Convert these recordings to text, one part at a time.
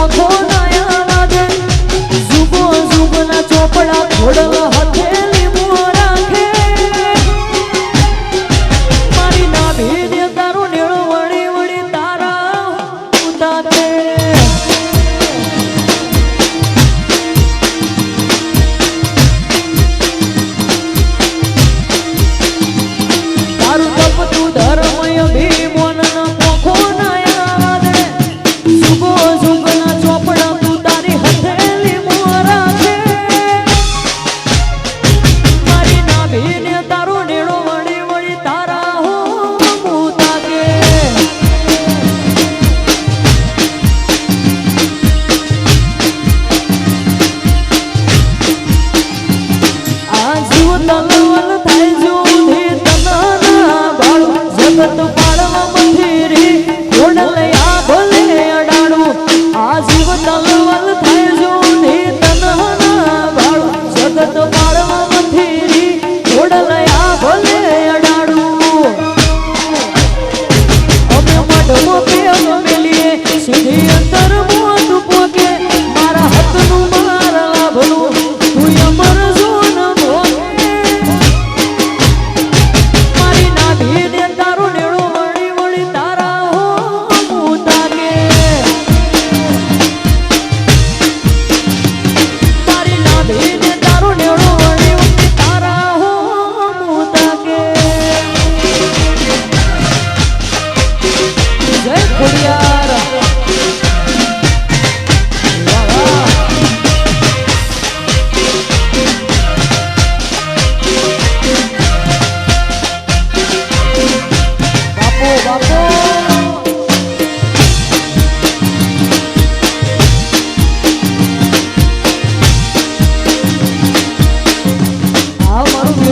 모두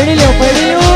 પડી લ્યો પડી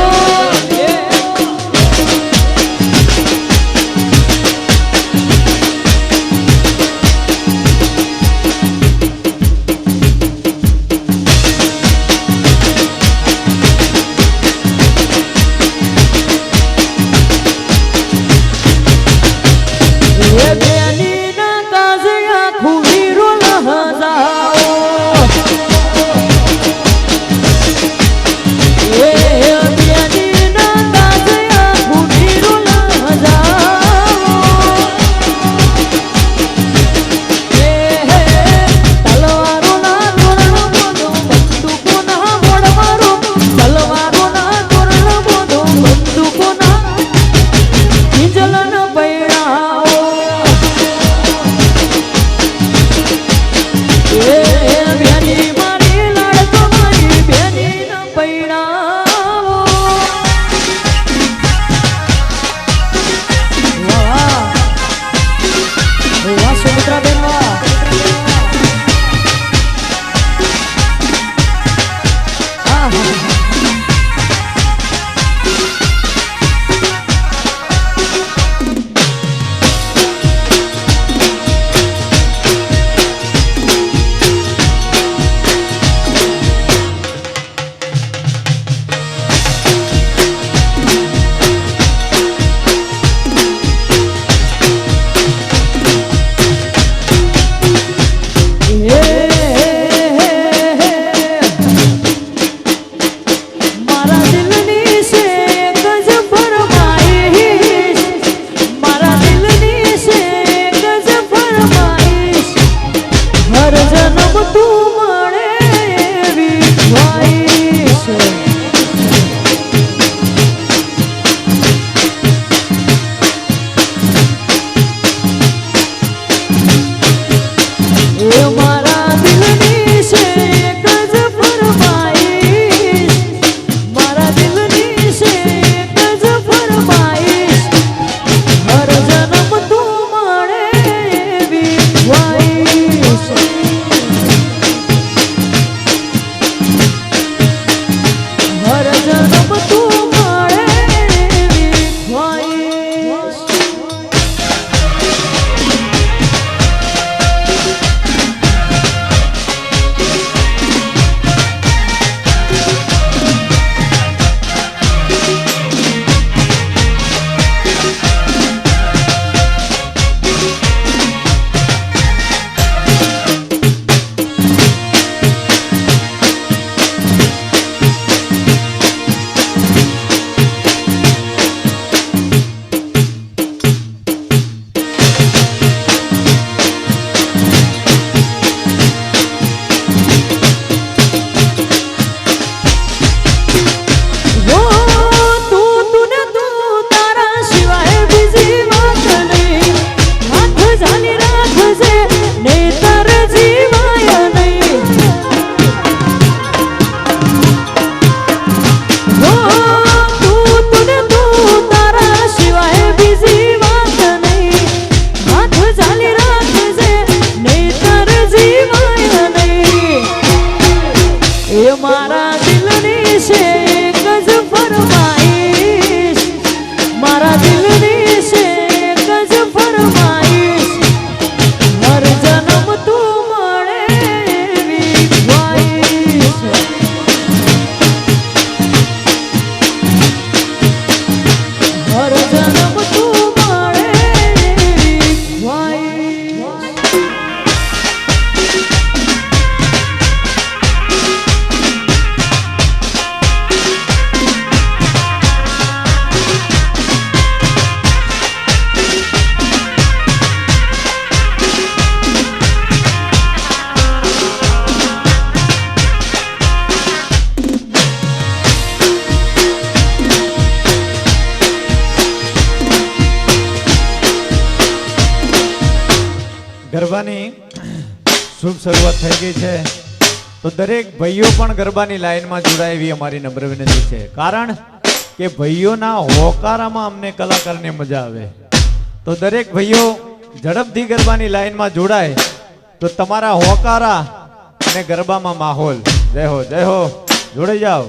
શુભ શરૂઆત થઈ ગઈ છે. તો દરેક ભાઈઓ પણ ગરબાની લાઈનમાં જોડાય એવી અમારી નમ્ર વિનંતી છે. કારણ કે ભાઈઓના હોકારામાં અમને કલાકારને મજા આવે. તો દરેક ભાઈઓ ઝડપથી ગરબાની લાઈનમાં જોડાય. તો તમારા હોકારા અને ગરબામાં માહોલ. જય હો જય હો. જોડાઈ જાઓ.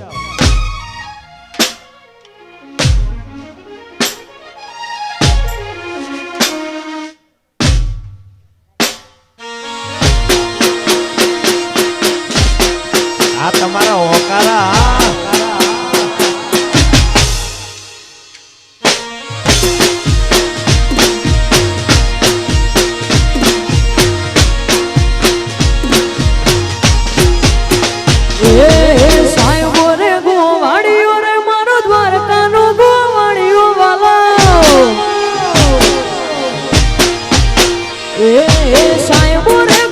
એ